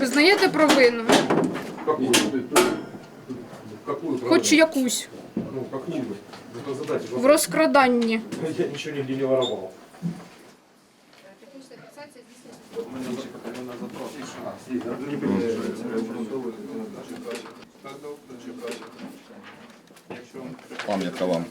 Визнаєте провину? Какую? Какую Хоч якусь Ну, какую? Это задайте. в розкраданні. Я ничего нигде не воровал. Пам'ятка вам.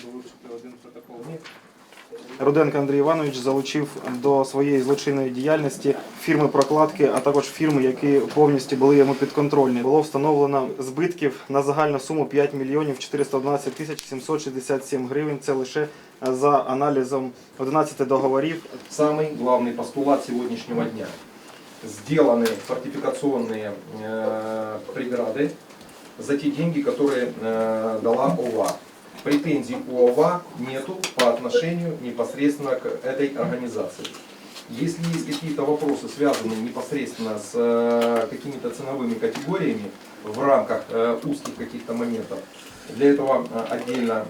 Руденко Андрій Іванович залучив до своєї злочинної діяльності фірми прокладки, а також фірми, які повністю були йому підконтрольні. Було встановлено збитків на загальну суму 5 мільйонів 411 тисяч 767 гривень. Це лише за аналізом 11 договорів. Самый главный постулат сегодняшнего дня. Сделаны фортификационные э, преграды за те деньги, которые э, дала ОВА. Претензий у ОВА нету по отношению непосредственно к этой организации. Если есть какие-то вопросы, связанные непосредственно с э, какими-то ценовыми категориями в рамках э, узких каких-то моментов, для этого э, отдельно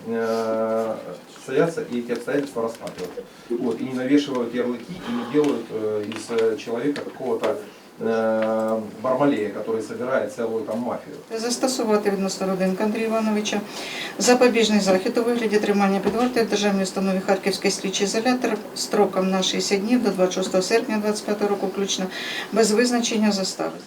садятся и эти обстоятельства рассматривают. Вот, и не навешивают ярлыки, и не делают из человека какого-то бармалея, который собирает целую там мафию. Застосувати відносно Руденка Андрія Івановича запобіжний захід у вигляді тримання під вартою в державній установі Харківський слідчий ізолятор строком на 60 днів до 26 серпня 2025 року включно без визначення застави.